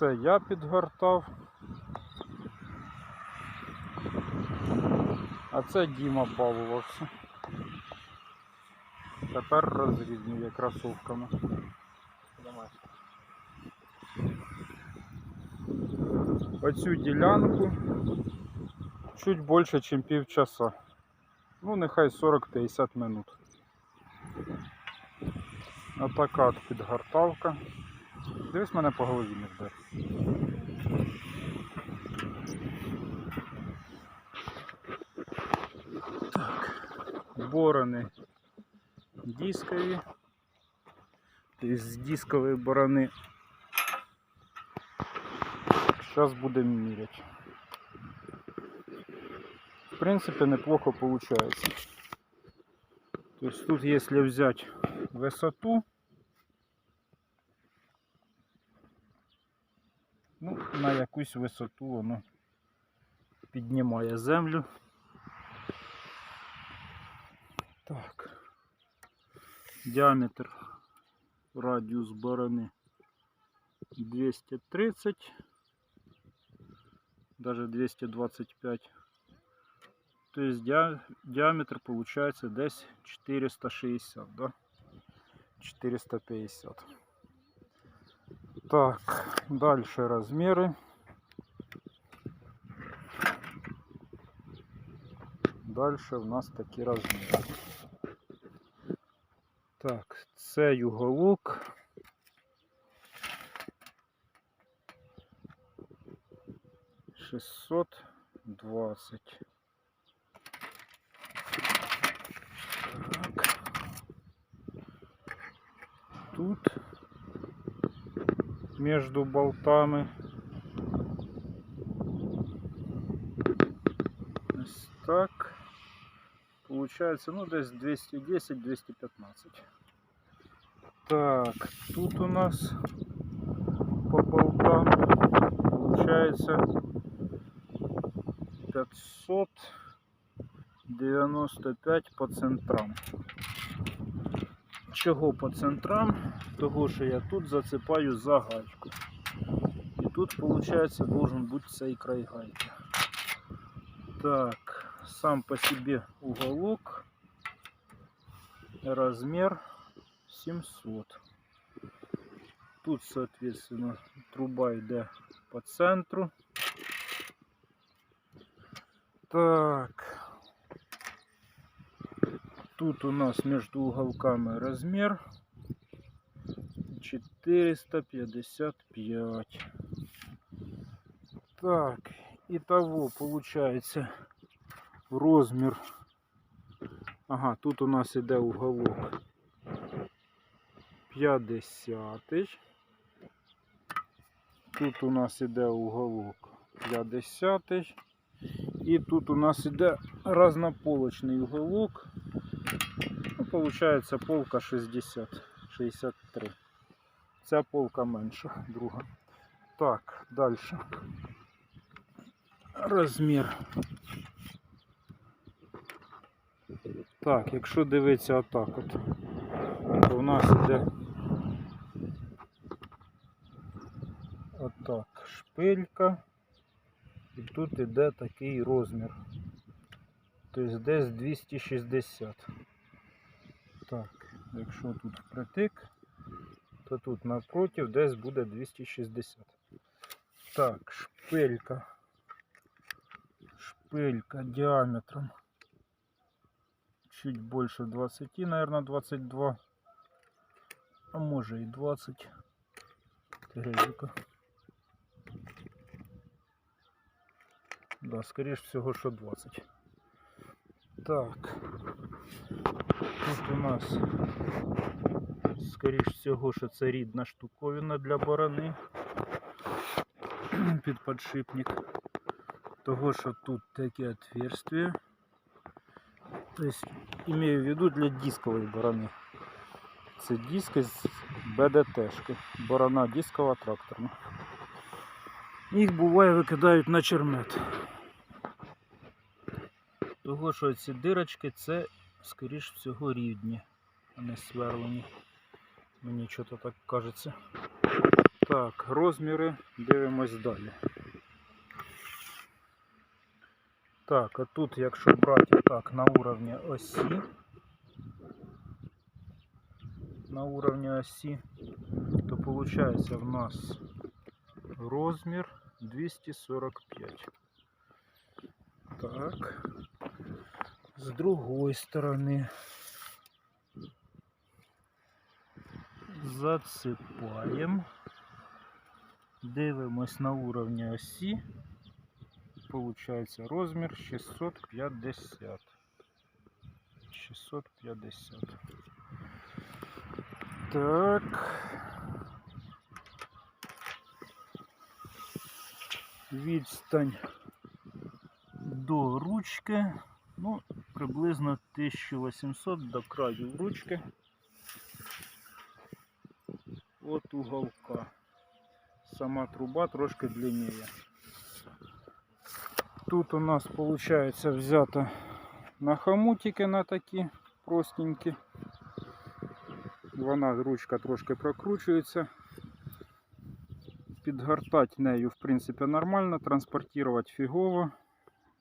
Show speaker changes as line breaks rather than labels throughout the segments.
Це я підгортав. А це Діма балувався. Тепер розрівнює кросовками. Оцю ділянку чуть більше, ніж півчаса. Ну, нехай 40-50 минут. Отака от підгортавка. Дивись мене по голові не вдар. Так. Борони дискові. З дискової борони. Зараз будемо міряти. В принципе, неплохо получается. То есть тут, если взять высоту, ну, на якусь висоту воно піднімає землю. Так. Діаметр радіус борони 230, даже 225. То есть диа- диаметр получается десь 460, да? 450. Так, дальше размеры. Дальше в нас такі розміри. Так, цей уголок. Шестьсот двадцать. Тут между болтами. Так. Получается, ну, десь 210-215. Так, тут у нас по болтам получается 595 по центрам. Чого по центрам? Того, що я тут засипаю за гайку. І тут, виходить, должен бути цей край гайки. Так, сам по себе уголок. Размер 700. Тут, соответственно, труба йде по центру. Так. Тут у нас между уголками размер 455. Так, итого получается розмір. Ага, тут у нас іде уголок 50. Тут у нас іде уголок 50. І тут у нас іде разнополочний уголок. Получается полка 60, 63. Ця полка менша, друга. Так, дальше. Розмір. Так, якщо дивитися отак от, то у нас іде отак шпилька. І тут іде такий розмір. Тобто десь 260. Якщо тут впритик, то тут напротив десь буде 260. Так, шпилька. Шпилька діаметром чуть більше 20, наверное, 22. А може і 20. Терезика. Да, скоріш всього, що 20. Так. Тут у нас, скоріш всього, що це рідна штуковина для борони під подшипник. Того, що тут таке отверстие. То есть, имею в виду для дискової борони. Це диски з БДТшки. Борона дискова тракторна. Їх буває викидають на чермет. Того, що ці дирочки це, скоріш всього, рідні, а не сверлені. Мені чого так кажеться. Так, розміри дивимось далі. Так, а тут, якщо брати так на уровні осі, на уровні осі, то получается в нас розмір 245. Так. З другої сторони засипаємо. Дивимось на уровні осі. Получається розмір 650. 650. Так. Відстань до ручки. Ну, приблизно 1800 до краю ручки. От уголка. Сама труба трошки длиннее. Тут у нас получается взято на хомутики на такі простенькі. Вона ручка трошки прокручується. Підгортати нею в принципі нормально, транспортувати фігово.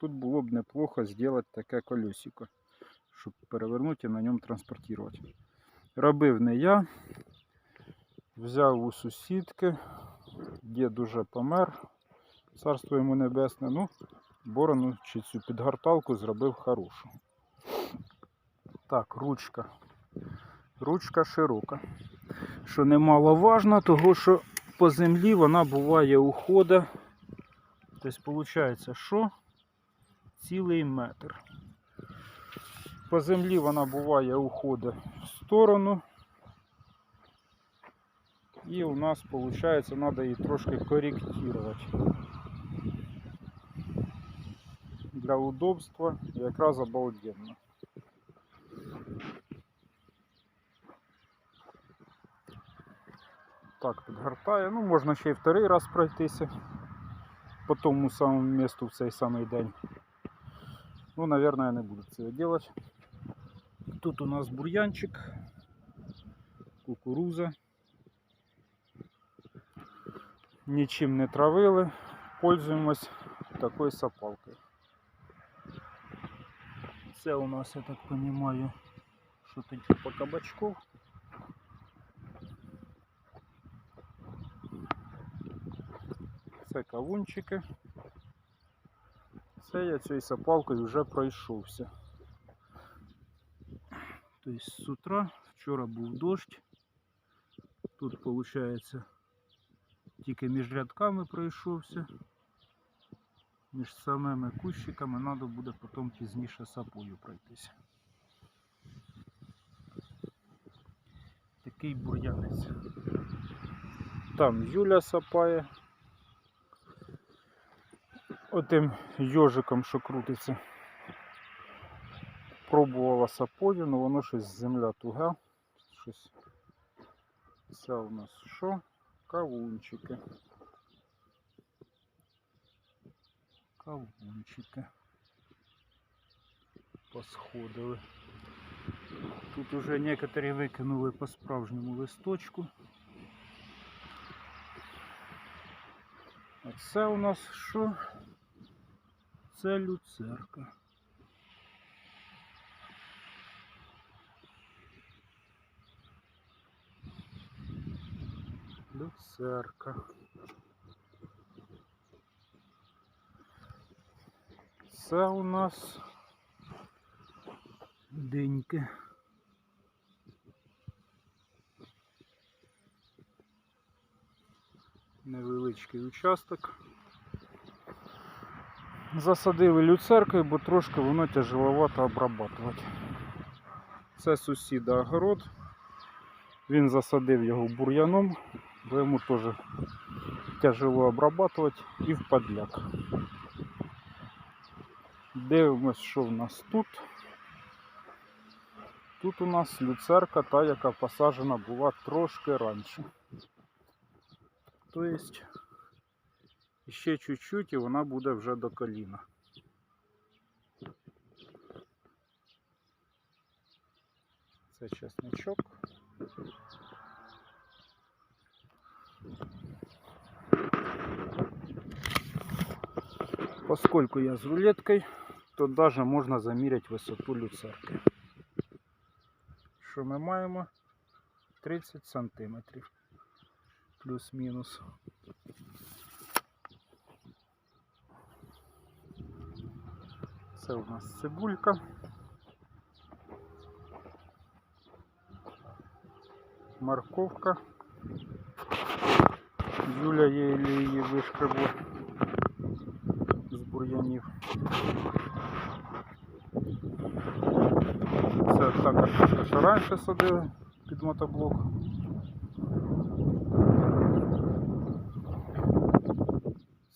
Тут було б неплохо зробити таке колесико, щоб перевернути і на ньому транспортувати. Робив не я. Взяв у сусідки, дід уже помер, царство йому небесне. Ну, борону чи цю підгорталку зробив хорошу. Так, ручка. Ручка широка. Що немаловажно, того що по землі вона буває ухода. Тобто, виходить, що? Цілий метр. По землі вона буває уходить в сторону. І у нас виходить, треба її трошки корректувати. Для удобства якраз обалденно. Так, підгортає. Ну, можна ще й вторий раз пройтися по тому самому місту в цей самий день. Ну, наверное, я не буду цього делать. Тут у нас бур'янчик, кукуруза. Нічим не травили, пользуємось такою сапалкою. Це у нас, я так розумію, що то типа кабачков. Це кавунчики. Це я цією сапалкою вже пройшовся. Тобто з утра, вчора був дощ. Тут виходить тільки між рядками пройшовся. Між самими кущиками треба буде потім пізніше сапою пройтися. Такий бур'янець. Там Юля сапає. Отим йожиком, що крутиться. Пробувала сапою, але воно щось земля туга. Щось. Це у нас що? Кавунчики. Кавунчики. Посходили. Тут уже некоторі викинули по справжньому листочку. А це у нас що? Це люцерка. Люцерка. Це у нас деньки. Невеличкий участок. Засадили люцеркою, бо трошки воно тяжеловато обрабатувати. Це сусіда огород. Він засадив його бур'яном, бо йому теж тяжело обрабатувати і в подляк. Дивимось, що в нас тут. Тут у нас люцерка, та, яка посаджена була трошки раніше. Тобто і ще чуть-чуть і вона буде вже до коліна. Це чесничок. Поскольку я з рулеткою, то навіть можна заміряти висоту люцерки. Що ми маємо? 30 сантиметрів. Плюс-мінус. Це у нас цибулька. Морковка. Юля її вишкребла з бур'янів. Це та картошка, що раніше садили під мотоблок.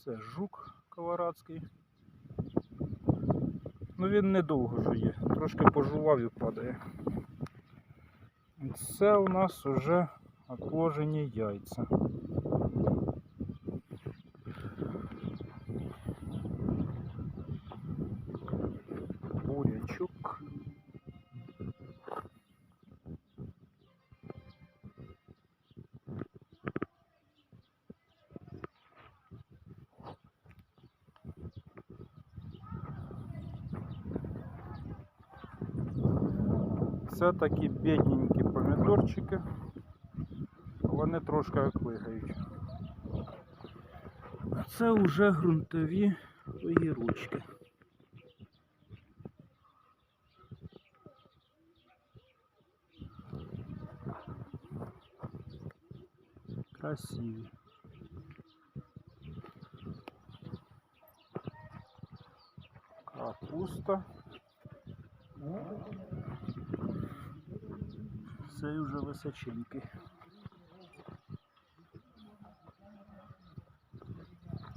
Це жук колорадський. Ну він недовго жує, трошки пожував і падає. Це у нас вже отложені яйця. Це такі бідненькі помідорчики. Вони трошки оклигають. Це вже ґрунтові огірочки. Красиві. Капуста. Цей вже височенький.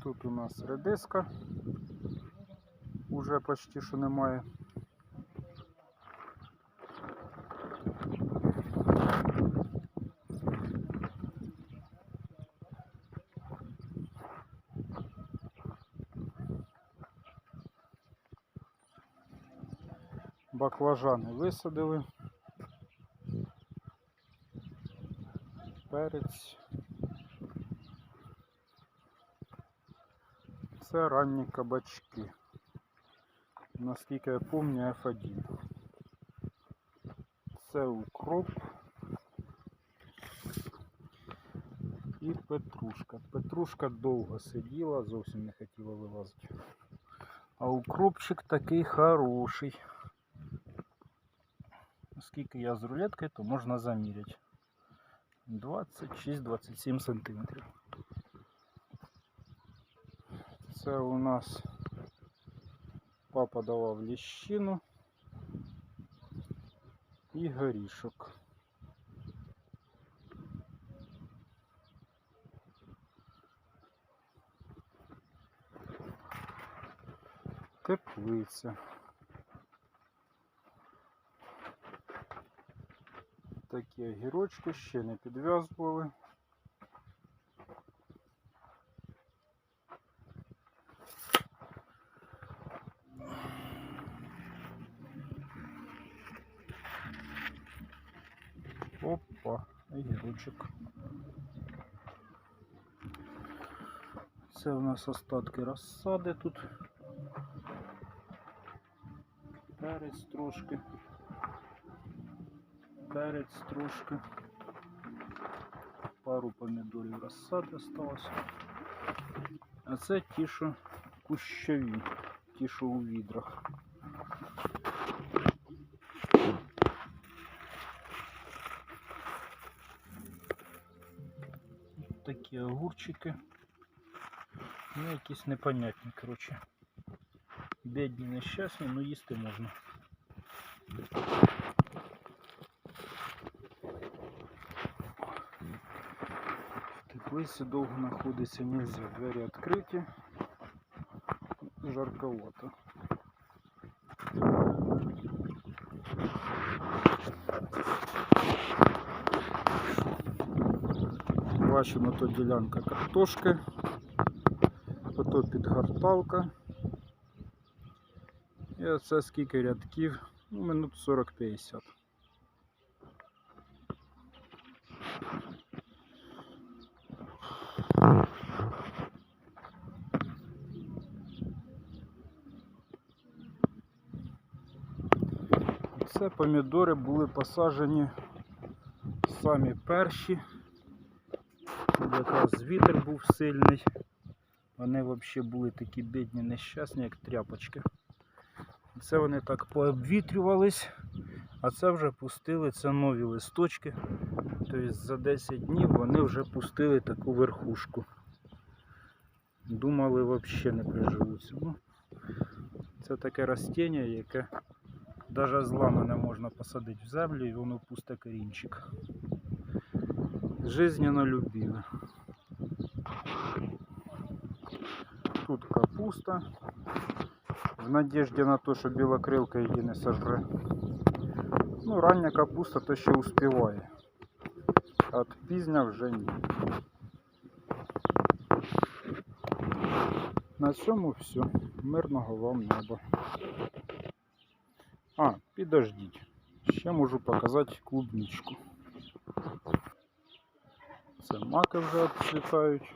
Тут у нас редиска. Уже почти що немає. Баклажани висадили. Перець. Це ранні кабачки. Наскільки я пам'ятаю, F1. Це укроп. І петрушка. Петрушка довго сиділа, зовсім не хотіла вилазити. А укропчик такий хороший. Оскільки я з рулеткою, то можна заміряти. 26-27 сантиметрів. Це у нас папа давав ліщину і горішок. Теплиця. Такі огірочки ще не підв'язували. Опа, огірочок. Це у нас остатки розсади тут. Перець трошки. Перець трошки. Пару помідорів розсади осталось. А це ті, що кущові, ті, що у відрах. Такі огурчики. Ну, якісь непонятні, коротше. Бідні, нещасні, але їсти можна. Теплиці довго знаходиться нельзя. Двері відкриті. Жарковато. Бачимо тут ділянка картошки, ото підгорталка. І оце скільки рядків, ну, минут 40-50. Це помідори були посаджені самі перші. Якраз вітер був сильний. Вони взагалі були такі бідні, нещасні, як тряпочки. Це вони так пообвітрювались, а це вже пустили, це нові листочки. Тобто за 10 днів вони вже пустили таку верхушку. Думали взагалі не приживуться. Ну, це таке растіння, яке навіть зламане можна посадити в землю і воно пусте корінчик. Жизненно любили. Тут капуста. В надежді на те, що білокрилка її не сожре. Ну, рання капуста то ще успіває. От пізня вже ні. На цьому все. Мирного вам неба. Підождіть. Ще можу показати клубничку. Це маки вже обцвітають.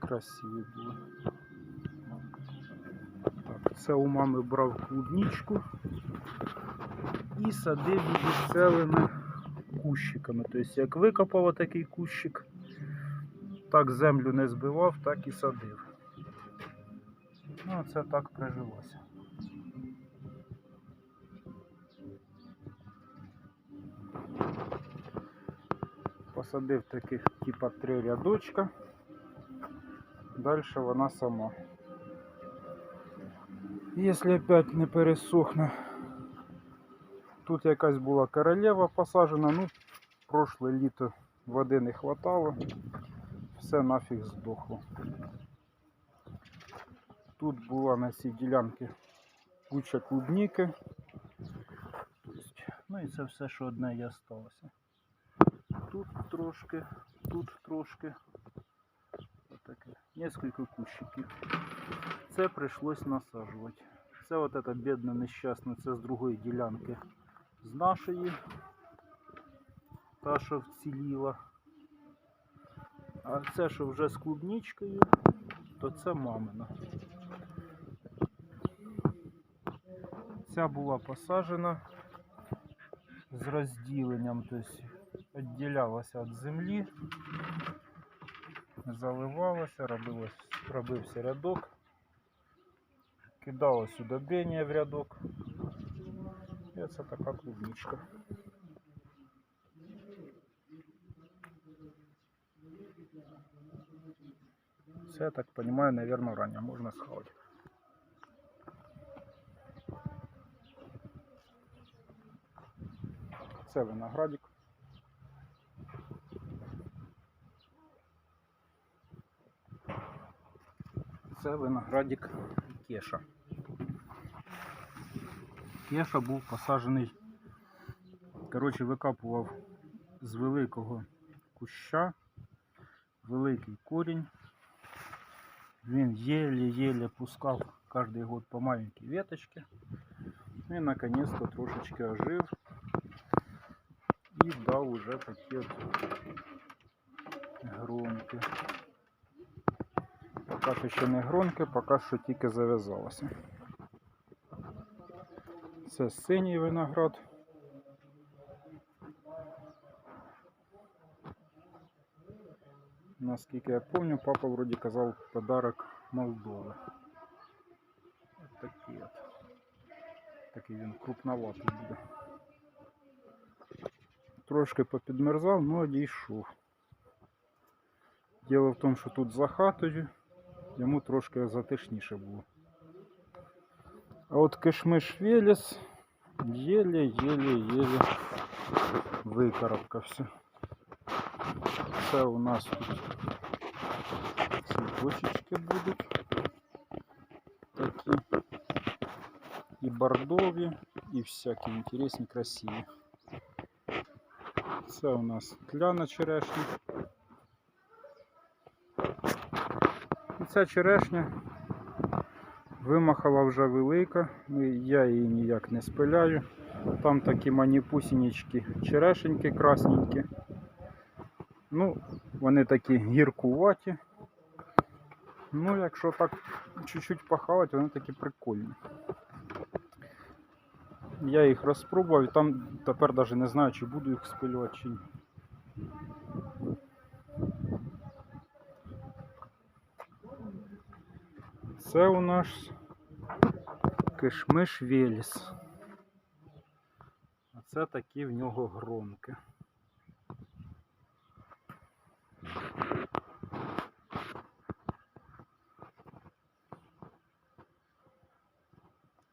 Красиві були. Так, це у мами брав клубничку і садив її цілими кущиками. Тобто, як викопав такий кущик, так землю не збивав, так і садив. Ну, це так прижилося. Посадив таких типа три рядочка. Далі вона сама. Якщо опять не пересохне, тут якась була королева посаджена, ну, прошле літо води не хватало, все нафіг здохло. Тут була на цій ділянці куча клубніки. Тобто, Ну і це все, що одне і осталося. Тут трошки, тут трошки. Отаке. Несколько кущиків. Це прийшлось насаджувати. Це от эта бідна нещасна, це з другої ділянки. З нашої. Та, що вціліла. А це, що вже з клубничкою, то це мамина. Ця була посаджена з розділенням, тобто відділялася від землі, заливалася, робилось, робився рядок, кидалось удобрення в рядок. І це така клубничка. Це, я так розумію, наверное, ранее можна схавати. Це виноградик. Це виноградик Кеша. Кеша був посаджений, коротше, викапував з великого куща, великий корінь. Він еле-еле пускав кожен год по маленькій веточці. І наконец-то трошечки ожив і дав уже такі от гронки. Поки що ще не гронки, поки що тільки зав'язалося. Це синій виноград. Наскільки я пам'ятаю, папа вроді казав подарок Молдови. Ось такий от. Такий він крупноватий буде. Трошки попідмерзав, ну одійшов. Діло в тому, що тут за хатою йому трошки затишніше було. А от кишмиш Велес єле-єле-єле викарабкався. Це у нас тут цвіточечки будуть. Такі і бордові, і всякі інтересні, красиві. Це у нас кляна черешня. І ця черешня вимахала вже велика, ну, я її ніяк не спиляю. Там такі маніпусінічки черешеньки красненькі. Ну, вони такі гіркуваті. Ну, якщо так чуть-чуть похавати, вони такі прикольні. Я їх розпробував і там тепер навіть не знаю, чи буду їх спилювати чи ні. Це у нас кишмиш Веліс. А це такі в нього громки.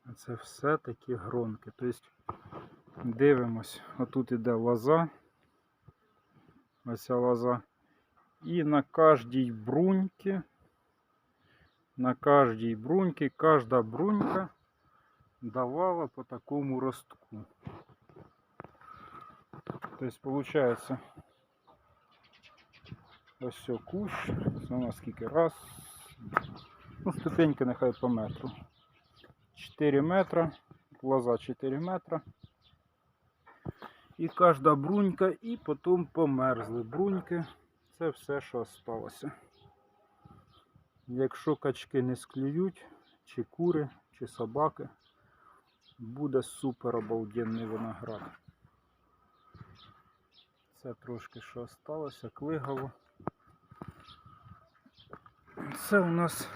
А Це все такі громки. Тобто дивимось, отут іде лоза. Ось ця лоза. І на кожній бруньці, на кожній бруньці, кожна брунька давала по такому ростку. Тобто, получается, ось все кущ, це скільки раз, ну, ступеньки нехай по метру. 4 метра, лоза 4 метра. І кожна брунька, і потім померзли бруньки. Це все, що осталося. Якщо качки не склюють, чи кури, чи собаки, буде супер обалденний виноград. Це трошки що осталося, клигало. Це у нас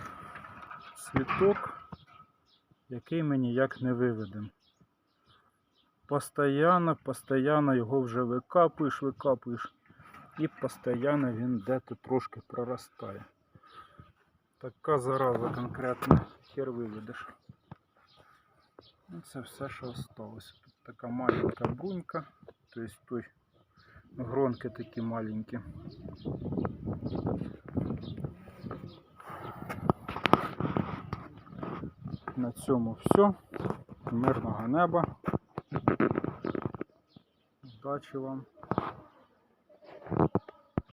цвіток, який ми ніяк не виведемо. Постоянно, постоянно його вже викапуєш, викапуєш, і постоянно він де-то трошки проростає. Така зараза конкретно хер виведеш. Ну, це все, що осталось. Тут така маленька брунька, тобто той гронки такі маленькі. На цьому все. Мирного неба. Удачі вам.